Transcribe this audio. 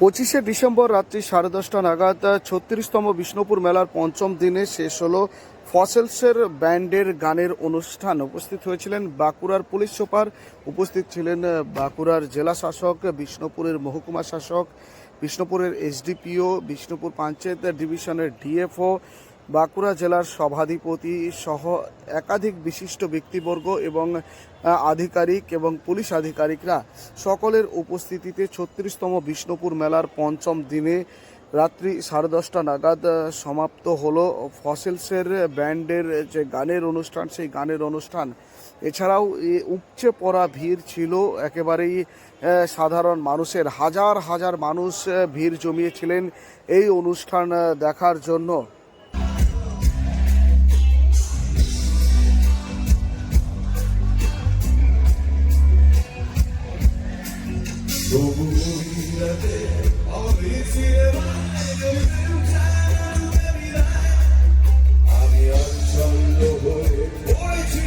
পঁচিশে ডিসেম্বর রাত্রি সাড়ে দশটা নাগাদ ছত্রিশতম বিষ্ণুপুর মেলার পঞ্চম দিনে শেষ হলো ফসেলসের ব্যান্ডের গানের অনুষ্ঠান। উপস্থিত হয়েছিলেন বাঁকুড়ার পুলিশ সুপার, উপস্থিত ছিলেন বাঁকুড়ার জেলা শাসক, বিষ্ণুপুরের মহকুমা শাসক, বিষ্ণুপুরের এসডিপিও, বিষ্ণুপুর পঞ্চায়েত ডিভিশনের ডিএফও বাঁকুড়া জেলার সভাধিপতি সহ একাধিক বিশিষ্ট ব্যক্তিবর্গ এবং আধিকারিক এবং পুলিশ আধিকারিকরা সকলের উপস্থিতিতে ছত্রিশতম বিষ্ণুপুর মেলার পঞ্চম দিনে রাত্রি সাড়ে দশটা নাগাদ সমাপ্ত হলো। ফসেলসের ব্যান্ডের যে গানের অনুষ্ঠান, সেই গানের অনুষ্ঠান। এছাড়াও উপচে পড়া ভিড় ছিল। একেবারেই সাধারণ মানুষের, হাজার হাজার মানুষ ভিড় জমিয়েছিলেন এই অনুষ্ঠান দেখার জন্য। আমি অঞ্চল হয়ে পড়েছি